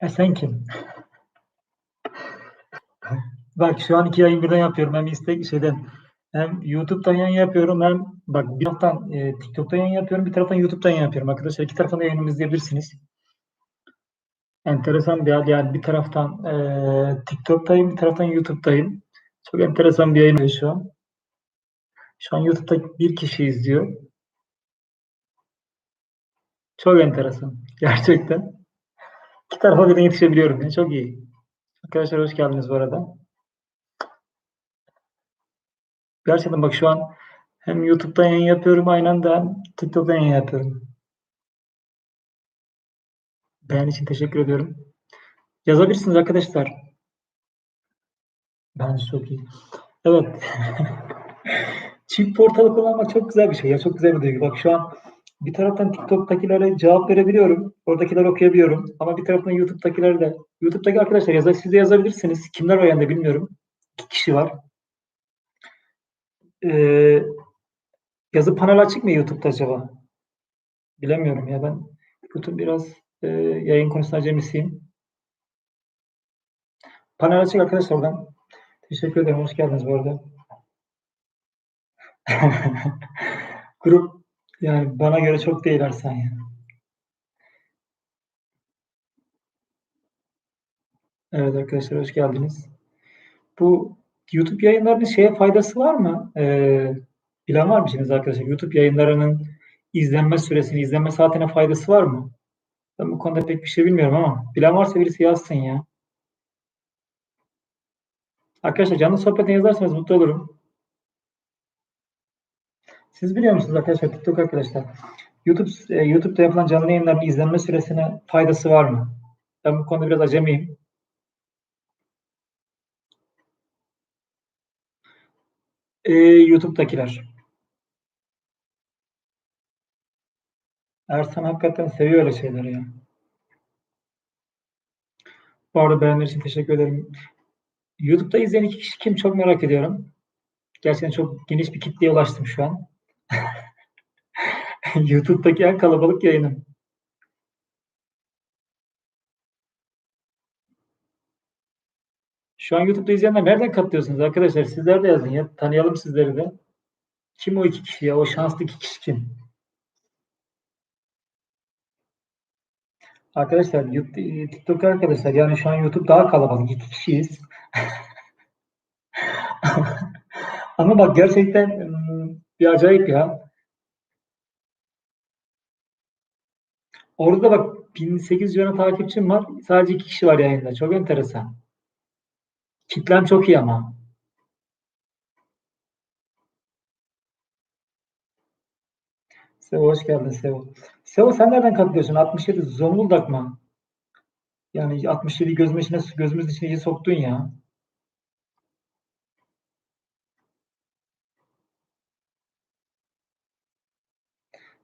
E sen kim? Bak şu an iki yayın birden yapıyorum. Hem istek şeyden hem YouTube'dan yayın yapıyorum hem bak bir taraftan e, TikTok'tan yayın yapıyorum bir taraftan YouTube'dan yayın yapıyorum. Arkadaşlar iki taraftan da yayınımı izleyebilirsiniz. Enteresan bir hal yani bir taraftan e, TikTok'tayım bir taraftan YouTube'dayım. Çok enteresan bir yayın şu an. Şu an YouTube'da bir kişi izliyor. Çok enteresan. Gerçekten. İki tarafa birden yetişebiliyorum. Çok iyi. Arkadaşlar hoş geldiniz bu arada. Gerçekten bak şu an hem YouTube'dan yayın yapıyorum aynı anda hem TikTok'tan yayın yapıyorum. Beğen için teşekkür ediyorum. Yazabilirsiniz arkadaşlar. Bence çok iyi. Evet. Çift portalı kullanmak çok güzel bir şey ya. Çok güzel bir duygu. Bak şu an bir taraftan TikTok'takilere cevap verebiliyorum. Oradakileri okuyabiliyorum. Ama bir taraftan YouTube'dakileri de YouTube'daki arkadaşlar yazar, siz de yazabilirsiniz. Kimler var yanında bilmiyorum. İki kişi var. Ee, yazı panel açık mı YouTube'da acaba? Bilemiyorum ya ben YouTube biraz e, yayın konusunda acemisiyim. Panel açık arkadaşlar oradan. Teşekkür ederim. Hoş geldiniz bu arada. Grup yani bana göre çok değil Ersan ya. Evet arkadaşlar hoş geldiniz. Bu YouTube yayınlarının şeye faydası var mı? Ee, bilen var mısınız arkadaşlar? YouTube yayınlarının izlenme süresini, izlenme saatine faydası var mı? Ben bu konuda pek bir şey bilmiyorum ama bilen varsa birisi yazsın ya. Arkadaşlar canlı sohbete yazarsanız mutlu olurum. Siz biliyor musunuz arkadaşlar TikTok arkadaşlar? YouTube e, YouTube'da yapılan canlı yayınların izlenme süresine faydası var mı? Ben bu konuda biraz acemiyim. Ee, YouTube'dakiler. Ersan hakikaten seviyor öyle şeyleri ya. Bu arada beğenler için teşekkür ederim. YouTube'da izleyen iki kişi kim çok merak ediyorum. Gerçekten çok geniş bir kitleye ulaştım şu an. YouTube'daki en kalabalık yayınım. Şu an YouTube'da izleyenler nereden katılıyorsunuz arkadaşlar? Sizler de yazın ya. Tanıyalım sizleri de. Kim o iki kişi ya? O şanslı iki kişi kim? Arkadaşlar YouTube- TikTok arkadaşlar yani şu an YouTube daha kalabalık. iki kişiyiz. Ama bak gerçekten bir acayip ya. Orada da bak 1800 civarında takipçim var. Sadece iki kişi var yayında. Çok enteresan. Kitlem çok iyi ama. Sevo hoş geldin Sevo. Sevo sen nereden katılıyorsun? 67 Zonguldak mı? Yani 67 gözümün içine, gözümüzün içine soktun ya.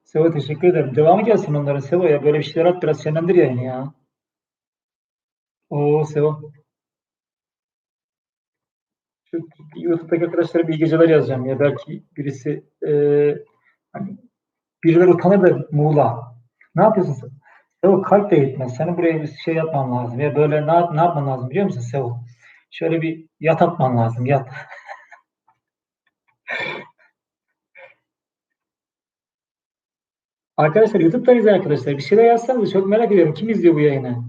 Sevo teşekkür ederim. Devamı gelsin onların Sevo ya. Böyle bir şeyler at biraz şenlendir yayını ya. Oo Sevo. Şu YouTube'daki arkadaşlara bir geceler yazacağım ya. Belki birisi e, hani birileri utanır da Muğla. Ne yapıyorsun sen? Sevo kalp de yetmez. Senin buraya bir şey yapman lazım. Ya böyle ne, ne yapman lazım biliyor musun Sevo? Şöyle bir yat atman lazım. Yat. Arkadaşlar YouTube'dan izleyen arkadaşlar bir şeyler yazsanız çok merak ediyorum. Kim izliyor bu yayını?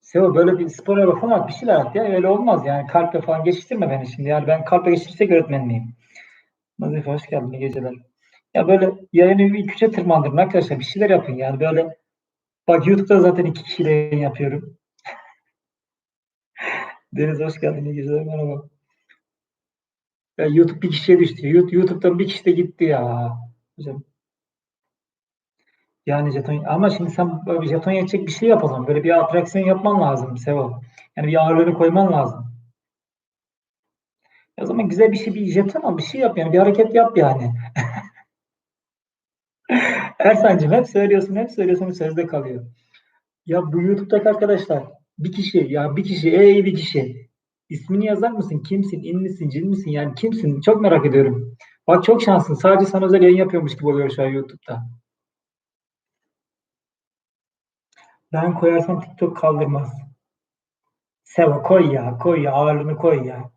Sevo böyle bir spor araba falan at, bir şeyler at ya. Öyle olmaz yani. Kalple falan geçiştirme beni şimdi. Yani ben kalple geçirsek öğretmen miyim? Nazife hoş geldin. İyi geceler. Ya böyle yayını ilk üçe tırmandırın arkadaşlar. Bir şeyler yapın yani. Böyle bak YouTube'da zaten iki kişiyle yayın yapıyorum. Deniz hoş geldin. İyi geceler. Merhaba. Ya YouTube bir kişiye düştü. YouTube- YouTube'dan bir kişi de gitti ya. Hocam. Yani jeton ama şimdi sen böyle jeton yetecek bir şey yap o zaman. Böyle bir atraksiyon yapman lazım Sevo. Yani bir ağırlığını koyman lazım. O zaman güzel bir şey bir jeton al bir şey yap yani bir hareket yap yani. Ersancığım hep söylüyorsun hep söylüyorsun sözde kalıyor. Ya bu YouTube'daki arkadaşlar bir kişi ya bir kişi ey bir kişi ismini yazar mısın? Kimsin? İn misin? Cin misin? Yani kimsin? Çok merak ediyorum. Bak çok şanslısın. Sadece sana özel yayın yapıyormuş gibi oluyor şu an YouTube'da. Ben koyarsam TikTok kaldırmaz. Seva koy ya, koy ya, ağırlığını koy ya.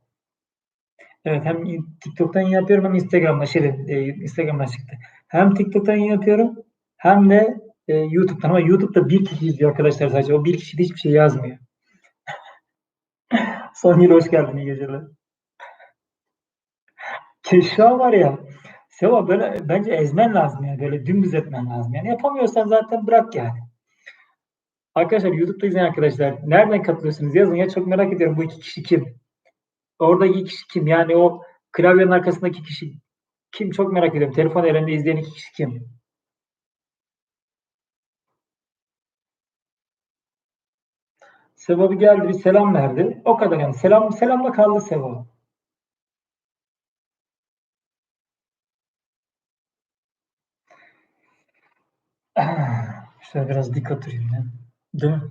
Evet hem TikTok'tan yapıyorum hem Instagram'da şey e, Instagram'dan çıktı. Hem TikTok'tan yapıyorum hem de e, YouTube'dan ama YouTube'da bir kişi izliyor arkadaşlar sadece. O bir kişi de hiçbir şey yazmıyor. Son yıl hoş geldin iyi geceler. Keşfa var ya Seva böyle bence ezmen lazım yani. Böyle dümdüz etmen lazım. Yani yapamıyorsan zaten bırak yani. Arkadaşlar YouTube'da izleyen arkadaşlar nereden katılıyorsunuz? Yazın ya çok merak ediyorum bu iki kişi kim? Orada iki kişi kim? Yani o klavyenin arkasındaki kişi kim? Çok merak ediyorum. Telefon elinde izleyen iki kişi kim? Sevabı geldi bir selam verdi. O kadar yani. Selam selamla kaldı Seva. Şöyle biraz dik oturayım ya. Değil mi?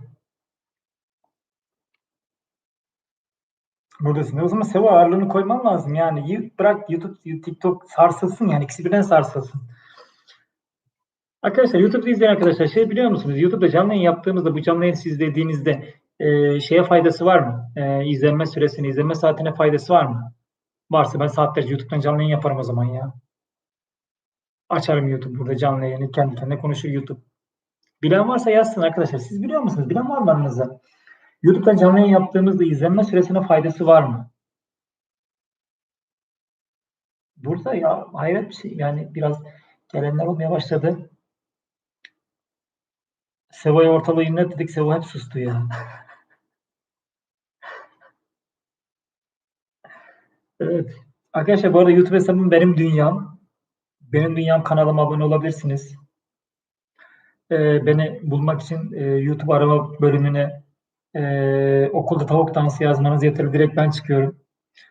Buradasın. O zaman SEO ağırlığını koyman lazım. Yani bırak YouTube, TikTok sarsılsın yani. ikisi birden sarsılsın. Arkadaşlar YouTube'da izleyen arkadaşlar şey biliyor musunuz? YouTube'da canlı yayın yaptığımızda bu canlı yayın siz izlediğinizde e, şeye faydası var mı? E, izlenme süresine, izlenme saatine faydası var mı? Varsa ben saatlerce YouTube'dan canlı yayın yaparım o zaman ya. Açarım YouTube burada canlı yayını kendi kendine konuşur YouTube. Bilen varsa yazsın arkadaşlar. Siz biliyor musunuz? Bilen var mı aranızda? YouTube'dan canlı yayın yaptığımızda izlenme süresine faydası var mı? Burada ya hayret bir şey. Yani biraz gelenler olmaya başladı. Sevo'ya ortalığı inlet dedik. Sevo hep sustu ya. evet. Arkadaşlar bu arada YouTube hesabım benim dünyam. Benim dünyam kanalıma abone olabilirsiniz. Ee, beni bulmak için e, YouTube arama bölümüne e, okulda tavuk dansı yazmanız yeterli. Direkt ben çıkıyorum.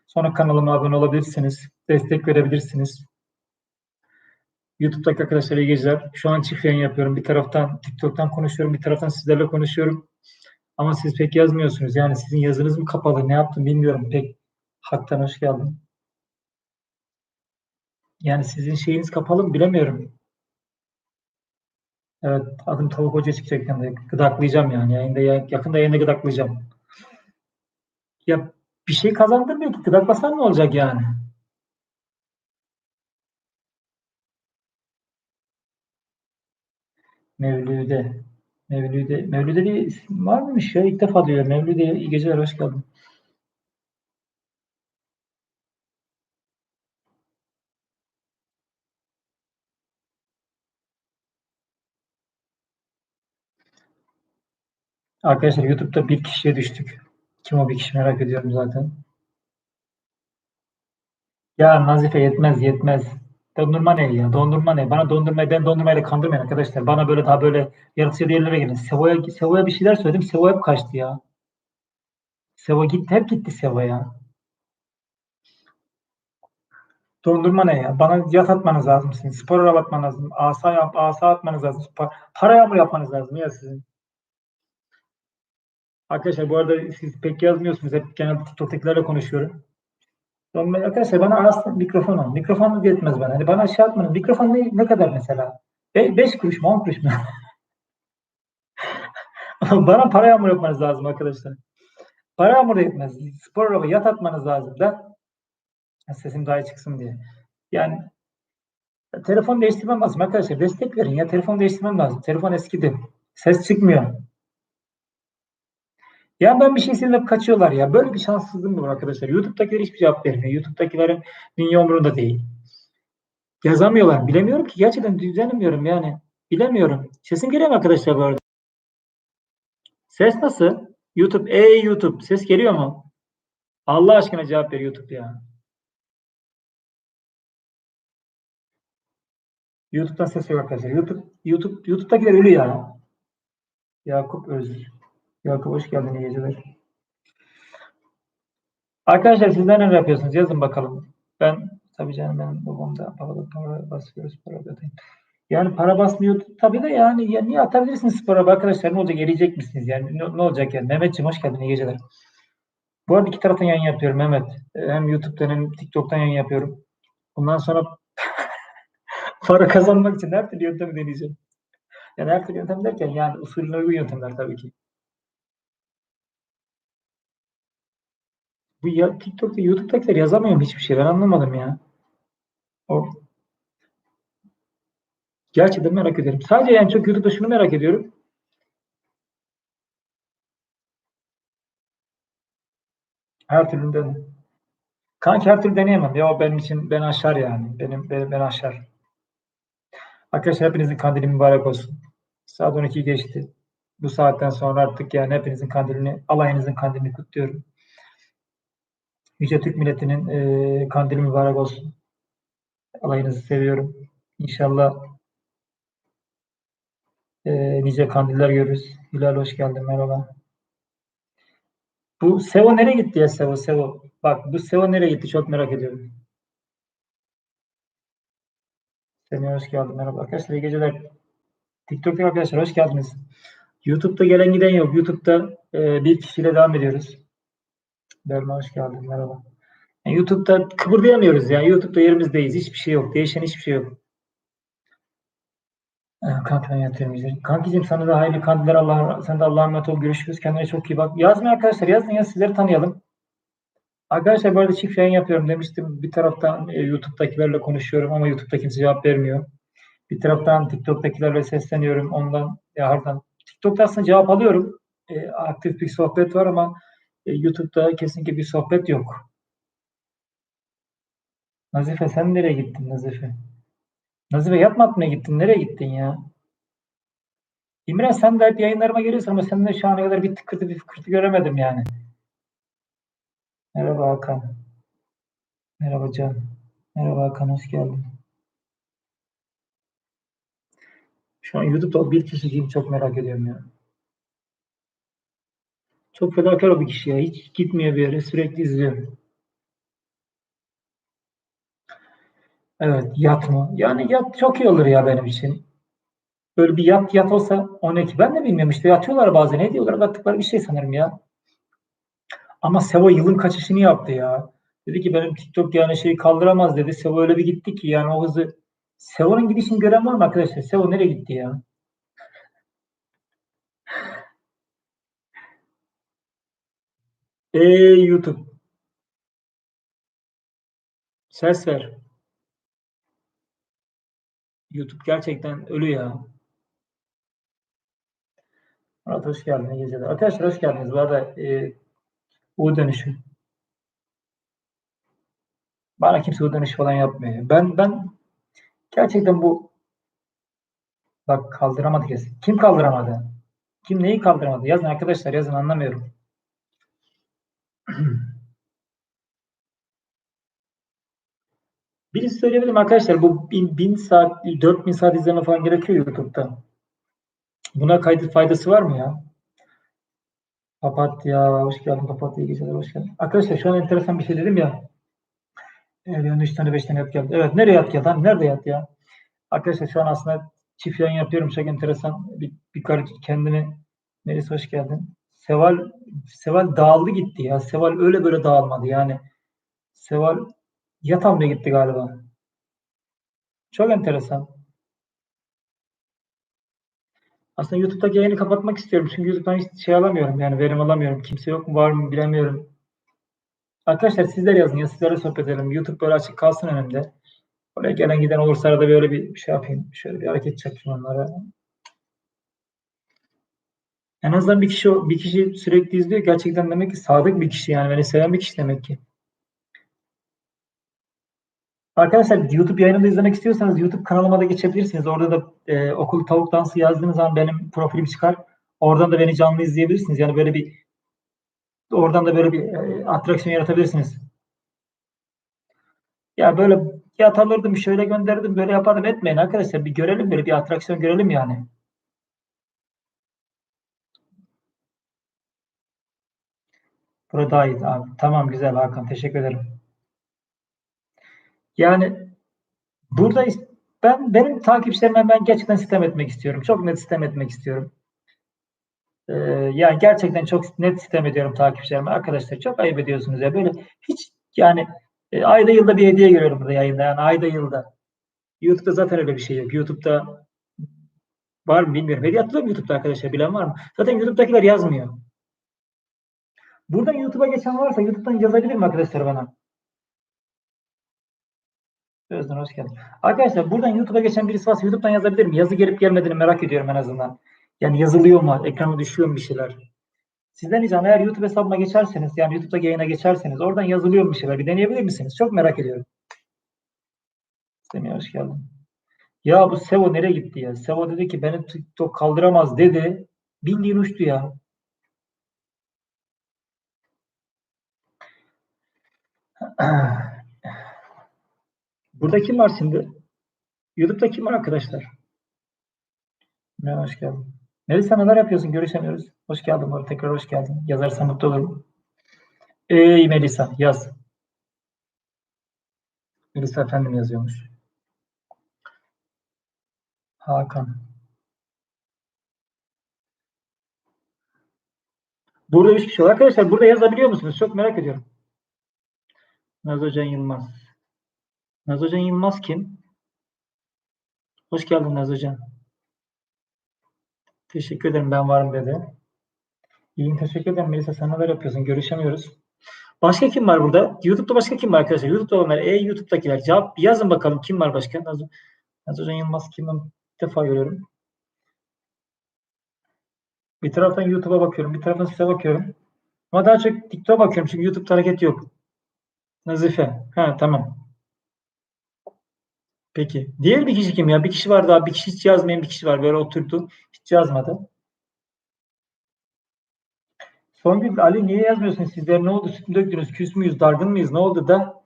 Sonra kanalıma abone olabilirsiniz. Destek verebilirsiniz. YouTube'daki arkadaşlar iyi geceler. Şu an çift yayın yapıyorum. Bir taraftan TikTok'tan konuşuyorum. Bir taraftan sizlerle konuşuyorum. Ama siz pek yazmıyorsunuz. Yani sizin yazınız mı kapalı? Ne yaptım bilmiyorum. Pek haktan hoş geldin. Yani sizin şeyiniz kapalı mı bilemiyorum. Evet adım Tavuk Hoca çıkacak yani. Gıdaklayacağım yani. Yayında, yakında yayında gıdaklayacağım. Ya bir şey kazandırmıyor ki. Gıdaklasan ne olacak yani? Mevlüde. Mevlüde. Mevlüde diye isim var mıymış ya? İlk defa duyuyorum. Mevlüde iyi geceler. Hoş geldin. Arkadaşlar YouTube'da bir kişiye düştük. Kim o bir kişi merak ediyorum zaten. Ya Nazife yetmez yetmez. Dondurma ne ya? Dondurma ne? Bana dondurma ben dondurmayla kandırmayın arkadaşlar. Bana böyle daha böyle yaratıcı yerlere gelin. Sevo'ya Sevo'ya bir şeyler söyledim. Sevo hep kaçtı ya. Sevo gitti. Hep gitti Sevo'ya. Dondurma ne ya? Bana yat atmanız lazım sizin. Spor araba atmanız lazım. Asa yap, asa atmanız lazım. Para yağmur yapmanız lazım ya sizin. Arkadaşlar bu arada siz pek yazmıyorsunuz. Hep genelde TikTok'takilerle konuşuyorum. Arkadaşlar bana aslında mikrofon al. Mikrofon yetmez bana. Hani bana şey atmanız. Mikrofon ne, ne kadar mesela? 5 kuruş mu 10 kuruş mu? bana para yağmur yapmanız lazım arkadaşlar. Para yağmur yetmez. Spor araba yat atmanız lazım da sesim daha iyi çıksın diye. Yani telefon değiştirmem lazım arkadaşlar. Destek verin ya. Telefon değiştirmem lazım. Telefon eskidi. Ses çıkmıyor. Ya ben bir şey istediğimde kaçıyorlar ya. Böyle bir şanssızlığım var arkadaşlar. YouTube'dakiler hiçbir cevap vermiyor. YouTube'dakilerin dünya umurunda değil. Yazamıyorlar. Bilemiyorum ki. Gerçekten düzenlemiyorum yani. Bilemiyorum. Sesim geliyor mu arkadaşlar bu arada? Ses nasıl? YouTube. Ey YouTube. Ses geliyor mu? Allah aşkına cevap ver YouTube ya. YouTube'dan ses yok arkadaşlar. YouTube, YouTube, YouTube'dakiler ölü ya. Yakup Özgür. Yakup hoş geldin. İyi geceler. Arkadaşlar sizler ne yapıyorsunuz? Yazın bakalım. Ben tabii canım benim babamda para, para basıyoruz para ödeyim. Yani para basmıyor tabii de yani ya niye atabilirsiniz spora arkadaşlar ne olacak eriyecek misiniz yani ne, ne olacak yani Mehmetciğim hoş geldin iyi geceler. Bu arada iki taraftan yayın yapıyorum Mehmet. Hem YouTube'dan hem TikTok'tan yayın yapıyorum. Bundan sonra para kazanmak için her türlü yöntemi deneyeceğim. Yani her türlü yöntem derken yani usulüne uygun yöntemler tabii ki. Bu ya, TikTok'ta, YouTube'dakiler yazamıyorum hiçbir şey. Ben anlamadım ya. O Gerçekten merak ediyorum. Sadece yani çok YouTube'da şunu merak ediyorum. Her türlü dene. Kanki her türlü deneyemem. Ya benim için beni aşar yani. Benim beni, beni aşar. Arkadaşlar hepinizin kandili mübarek olsun. Saat 12 geçti. Bu saatten sonra artık yani hepinizin kandilini, alayınızın kandilini kutluyorum. Yüce Türk milletinin e, kandili mübarek olsun. Alayınızı seviyorum. İnşallah e, nice kandiller görürüz. Hilal hoş geldin. Merhaba. Bu Sevo nereye gitti ya Sevo? Sevo. Bak bu Sevo nereye gitti? Çok merak ediyorum. Semih hoş geldin. Merhaba arkadaşlar. iyi geceler. TikTok'ta arkadaşlar hoş geldiniz. YouTube'da gelen giden yok. YouTube'da e, bir kişiyle devam ediyoruz. Berma hoş geldin. Merhaba. Yani YouTube'da kıpırdayamıyoruz ya. YouTube'da yerimizdeyiz. Hiçbir şey yok. Değişen hiçbir şey yok. Kanka yatıyorum güzel. Kankicim sana da hayırlı kandiller Allah sen de Allah'a emanet ol. Görüşürüz. Kendine çok iyi bak. Yazmayın arkadaşlar. Yazın ya sizleri tanıyalım. Arkadaşlar arada çift yayın yapıyorum demiştim. Bir taraftan e, YouTube'dakilerle konuşuyorum ama YouTube'da kimse cevap vermiyor. Bir taraftan TikTok'takilerle sesleniyorum. Ondan ya harbiden TikTok'ta aslında cevap alıyorum. E, aktif bir sohbet var ama YouTube'da kesinlikle bir sohbet yok. Nazife sen nereye gittin Nazife? Nazife yapma atmaya gittin. Nereye gittin ya? İmran sen de hep yayınlarıma geliyorsun ama sen de şu ana kadar bir tıkırtı bir fıkırtı göremedim yani. Merhaba Hakan. Merhaba Can. Merhaba Hakan hoş geldin. Şu an YouTube'da bir kişi çok merak ediyorum ya. Çok fedakar bir kişi ya. Hiç gitmiyor bir yere. Sürekli izliyorum. Evet yat mı? Yani yat çok iyi olur ya benim için. Böyle bir yat yat olsa 12. Ben de bilmiyorum işte yatıyorlar bazen. Ne diyorlar attıkları bir şey sanırım ya. Ama Sevo yılın kaçışını yaptı ya. Dedi ki benim TikTok yani şeyi kaldıramaz dedi. Sevo öyle bir gitti ki yani o hızı. Sevo'nun gidişini gören var mı arkadaşlar? Sevo nereye gitti ya? Ey YouTube. Ses ver. YouTube gerçekten ölü ya. Murat hoş geldin. İyi geceler. Arkadaşlar hoş geldiniz. Bu arada e, U dönüşü. Bana kimse U dönüşü falan yapmıyor. Ben ben gerçekten bu bak kaldıramadı kesin. Kim kaldıramadı? Kim neyi kaldıramadı? Yazın arkadaşlar yazın anlamıyorum. Birisi söyleyebilirim arkadaşlar bu bin, bin saat, 4000 saat izleme falan gerekiyor YouTube'da. Buna kaydı faydası var mı ya? Papatya, hoş geldin Papatya, geceler hoş geldin. Arkadaşlar şu an enteresan bir şey dedim ya. Evet, yani 3 tane 5 tane yat geldi. Evet, nereye yat ya? Lan nerede yat ya? Arkadaşlar şu an aslında çift yayın yapıyorum. Çok enteresan. Bir, bir kendini Melis hoş geldin. Seval Seval dağıldı gitti ya. Seval öyle böyle dağılmadı yani. Seval yat almaya gitti galiba. Çok enteresan. Aslında YouTube'daki yayını kapatmak istiyorum. Çünkü YouTube'dan hiç şey alamıyorum. Yani verim alamıyorum. Kimse yok mu var mı bilemiyorum. Arkadaşlar sizler yazın ya sizlere sohbet edelim. YouTube böyle açık kalsın önümde. Oraya gelen giden olursa arada böyle bir şey yapayım. Şöyle bir hareket çekeyim onlara. En azından bir kişi bir kişi sürekli izliyor. Gerçekten demek ki sadık bir kişi yani beni seven bir kişi demek ki. Arkadaşlar YouTube yayınını izlemek istiyorsanız YouTube kanalıma da geçebilirsiniz. Orada da e, okul tavuk dansı yazdığınız zaman benim profilim çıkar. Oradan da beni canlı izleyebilirsiniz. Yani böyle bir oradan da böyle bir e, atraksiyon yaratabilirsiniz. Ya böyle fiyat alırdım, şöyle gönderdim, böyle yapardım etmeyin arkadaşlar. Bir görelim böyle bir atraksiyon görelim yani. Burada daha iyi abi. Tamam güzel Hakan. Teşekkür ederim. Yani burada ben benim takipçilerime ben gerçekten sistem etmek istiyorum. Çok net sistem etmek istiyorum. Ee, yani gerçekten çok net sistem ediyorum takipçilerime. Arkadaşlar çok ayıp ediyorsunuz ya. Böyle hiç yani e, ayda yılda bir hediye görüyorum burada yayında. Yani ayda yılda. YouTube'da zaten öyle bir şey yok. YouTube'da Var mı bilmiyorum. Hediye atılıyor mu YouTube'da arkadaşlar? Bilen var mı? Zaten YouTube'dakiler yazmıyor. Buradan YouTube'a geçen varsa YouTube'dan yazabilir mi arkadaşlar bana? Özden hoş geldin. Arkadaşlar buradan YouTube'a geçen birisi varsa YouTube'dan yazabilir mi? Yazı gelip gelmediğini merak ediyorum en azından. Yani yazılıyor mu? Ekrana düşüyor mu bir şeyler? Sizden ricam eğer YouTube hesabıma geçerseniz yani YouTube'da yayına geçerseniz oradan yazılıyor mu şeyler? Bir deneyebilir misiniz? Çok merak ediyorum. Semih hoş geldin. Ya bu Sevo nereye gitti ya? Sevo dedi ki beni TikTok kaldıramaz dedi. Bildiğin uçtu ya. Burada kim var şimdi? YouTube'da kim var arkadaşlar? Merhaba, hoş geldin. Melisa neler yapıyorsun? Görüşemiyoruz. Hoş geldin arada. Tekrar hoş geldin. Yazarsan mutlu olurum. Ey Melisa yaz. Melisa efendim yazıyormuş. Hakan. Burada üç kişi var. Arkadaşlar burada yazabiliyor musunuz? Çok merak ediyorum. Nazocan Yılmaz. Nazocan Yılmaz kim? Hoş geldin Nazocan. Teşekkür ederim ben varım dedi. İyiyim teşekkür ederim Melisa sen neler yapıyorsun? Görüşemiyoruz. Başka kim var burada? YouTube'da başka kim var arkadaşlar? YouTube'da olanlar, e YouTube'dakiler. Cevap yazın bakalım kim var başka? Nazo, Nazocan Yılmaz kim? Bir defa görüyorum. Bir taraftan YouTube'a bakıyorum, bir taraftan size bakıyorum. Ama daha çok TikTok'a bakıyorum çünkü YouTube'da hareket yok. Nazife. Ha tamam. Peki. Diğer bir kişi kim ya? Bir kişi var daha. Bir kişi hiç yazmayan bir kişi var. Böyle oturdu. Hiç yazmadı. Songül Ali niye yazmıyorsun sizler? Ne oldu? Süt döktünüz? Küs müyüz? Dargın mıyız? Ne oldu da?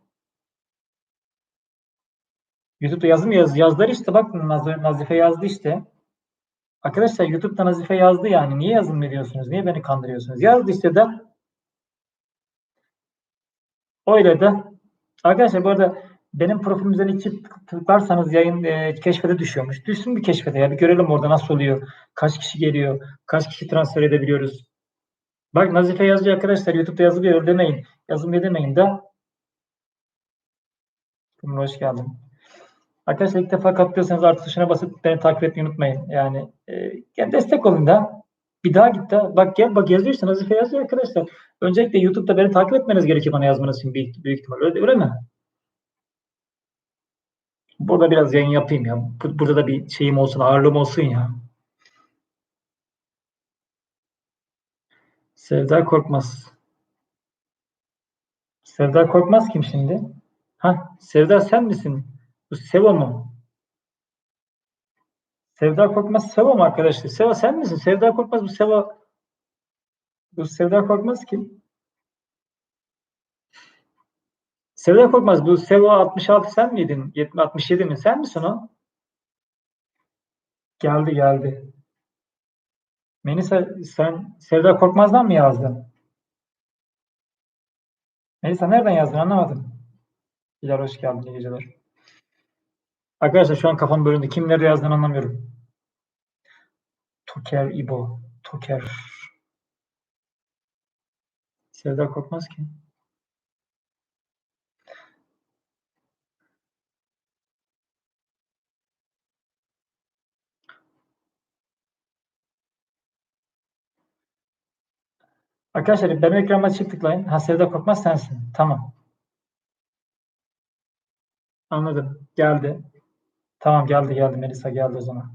YouTube'da yazım yaz, yazdılar işte. Bak Naz- Nazife yazdı işte. Arkadaşlar YouTube'da Nazife yazdı yani. Niye yazın mı diyorsunuz? Niye beni kandırıyorsunuz? Yazdı işte de. Öyle de. Arkadaşlar bu arada benim profilim üzerine çift tıklarsanız yayın e, keşfete düşüyormuş. Düşsün bir keşfete ya. Bir görelim orada nasıl oluyor. Kaç kişi geliyor. Kaç kişi transfer edebiliyoruz. Bak Nazife yazıyor arkadaşlar. YouTube'da yazılıyor demeyin. Yazılmıyor demeyin de. Kumru hoş geldin. Arkadaşlar ilk defa katılıyorsanız artı tuşuna basıp beni takip etmeyi unutmayın. Yani, e, destek olun da. Bir daha git. Bak gel bak yazıyor işte Nazife yazıyor arkadaşlar. Öncelikle YouTube'da beni takip etmeniz gerekiyor bana yazmanız için büyük, büyük ihtimal. Öyle, öyle mi? Burada biraz yayın yapayım ya. Bu- Burada da bir şeyim olsun, ağırlığım olsun ya. Sevda Korkmaz. Sevda Korkmaz kim şimdi? Ha, Sevda sen misin? Bu Sevo mu? Sevda Korkmaz Sevo mu arkadaşlar? Sevo sen misin? Sevda Korkmaz bu Sevo. Bu Sevda Korkmaz kim? Sevda Korkmaz bu Sevo 66 sen miydin? 70, 67 mi? Sen misin o? Geldi geldi. Melisa sen Sevda Korkmaz'dan mı yazdın? Melisa nereden yazdın anlamadım. Hilal hoş geldin iyi geceler. Arkadaşlar şu an kafam bölündü. Kim nerede yazdığını anlamıyorum. Toker İbo. Toker. Sevda Korkmaz kim? Arkadaşlar benim ekranıma çift tıklayın. Ha Sevda Korkmaz sensin. Tamam. Anladım. Geldi. Tamam geldi geldi. Melisa geldi o zaman.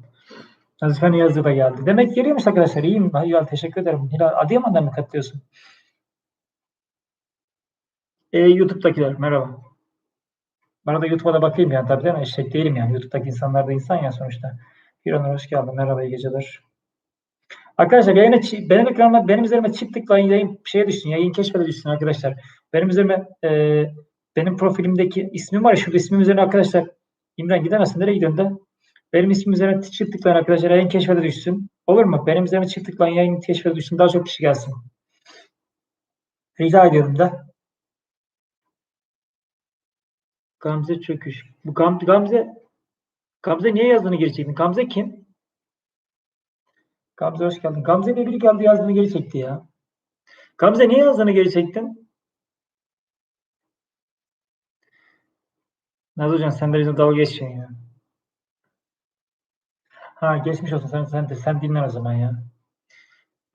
Nazife'nin yazdığı da geldi. Demek geliyormuş arkadaşlar. İyiyim. Hilal teşekkür ederim. Hilal Adıyaman'dan mı katılıyorsun? E, YouTube'dakiler merhaba. Bana da YouTube'a da bakayım yani tabii değil mi? Eşek değilim yani. YouTube'daki insanlar da insan ya sonuçta. Hiranur hoş geldin. Merhaba iyi geceler. Arkadaşlar yayına, benim ekranıma, benim üzerime çift tıklayın yayın şeye düşsün. Yayın keşfete düşsün arkadaşlar. Benim üzerime e, benim profilimdeki ismim var ya şurada ismim üzerine arkadaşlar İmran gidemezsin. Nereye gidiyorsun da? Benim ismim üzerine çift tıklayın arkadaşlar. Yayın keşfete düşsün. Olur mu? Benim üzerime çift tıklayın yayın keşfete düşsün. Daha çok kişi gelsin. Rica ediyorum da. Gamze Çöküş. Bu Gam Gamze Gamze niye yazdığını geri çektin? Gamze kim? Gamze hoş geldin. Gamze diye biri geldi yazdığını geri çekti ya. Gamze niye yazdığını geri çektin? Naz hocam sen de bizimle dalga geçiyorsun ya. Ha geçmiş olsun sen sen sen dinle o zaman ya.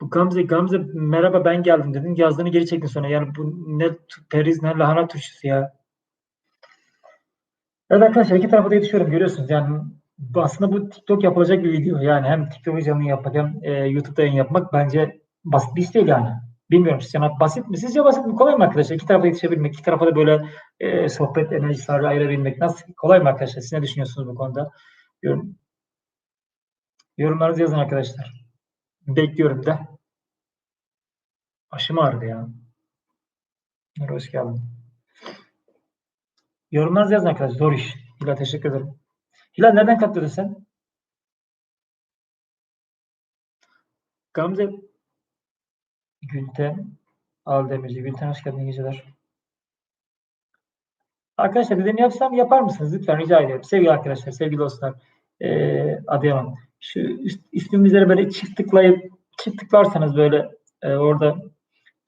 Bu Gamze Gamze merhaba ben geldim dedin yazdığını geri çektin sonra yani bu ne periz ne lahana turşusu ya. Evet arkadaşlar iki tarafa da yetişiyorum görüyorsunuz yani aslında bu TikTok yapılacak bir video yani hem TikTok canlı yapmak hem e, YouTube'da yayın yapmak bence basit bir iş değil yani. Bilmiyorum sizce basit mi? Sizce basit mi? Kolay mı arkadaşlar? İki tarafa yetişebilmek, iki tarafa da böyle e, sohbet enerjisi ayırabilmek nasıl? Kolay mı arkadaşlar? Siz ne düşünüyorsunuz bu konuda? Yorum, yorumlarınızı yazın arkadaşlar. Bekliyorum da. Başım ağrıdı ya. Hoş geldin. Yorumlarınızı yazın arkadaşlar. Zor iş. Hilal teşekkür ederim. Hilal nereden katladın sen? Gamze Gülten Aldemirci. Gülten hoş geldin geceler. Arkadaşlar dediğimi yapsam yapar mısınız? Lütfen rica ediyorum. Sevgili arkadaşlar, sevgili dostlar. Ee, Adıyaman. Şu üst, ismimizlere böyle çift tıklayıp çift tıklarsanız böyle e, orada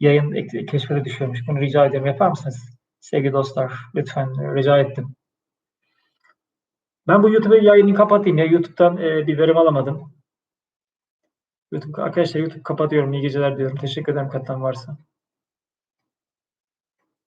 yayın ek- keşfete düşüyormuş. Bunu rica ediyorum. Yapar mısınız? Sevgili dostlar. Lütfen e, rica ettim. Ben bu YouTube yayını kapatayım ya. YouTube'dan e, bir verim alamadım. YouTube, arkadaşlar YouTube kapatıyorum. İyi geceler diyorum. Teşekkür ederim katılan varsa.